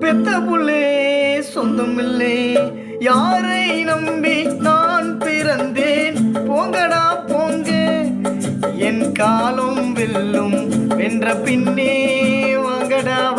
பெத்த புள்ளே சொந்தம் யாரை நம்பி நான் பிறந்தேன்? போங்கடா போங்க. என் காலம் வெல்லும் வென்ற பின்னே வாங்கடா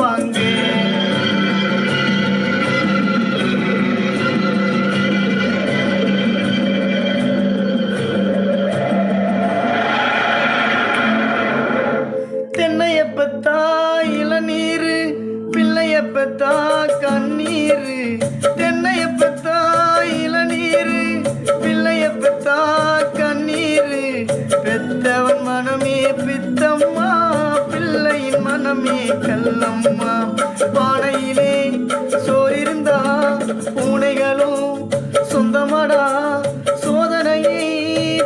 பெத்தா கண்ணீர் தென்னைய பெத்தா இளநீர் பிள்ளைய பெத்தா கண்ணீர். பெத்தவன் மனமே பித்தம்மா பிள்ளையின் மனமே கல்லம்மா. பானையிலே சோறிருந்தா பூனைகளும் சொந்தமாடா சோதனையை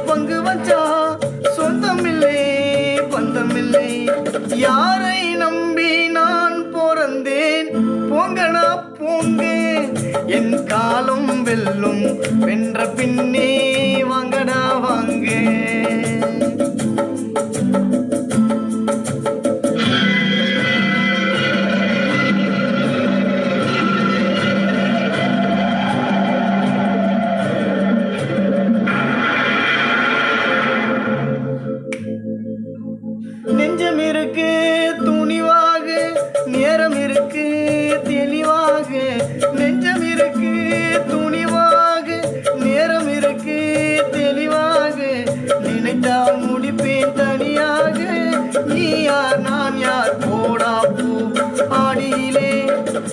பங்கு வச்சா சொந்தமில்லை பந்தமில்லை. யாரை நம்பி போங்கடா போங்க. என் காலம் வெல்லும் வென்ற பின்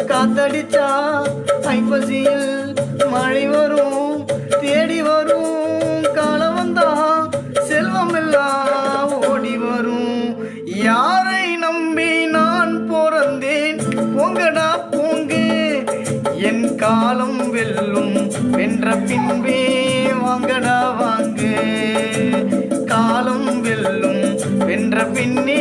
காத்தடிச்சா ஐப்பசியில் மழை வரும் தேடி வரும். காலம் வந்தா செல்வம் எல்லாம் ஓடி வரும். யாரை நம்பி நான் பிறந்தேன்? போங்கடா போங்க. என் காலம் வெல்லும் வென்ற பின்பே வாங்கடா வாங்கு. காலம் வெல்லும் வென்ற பின்னே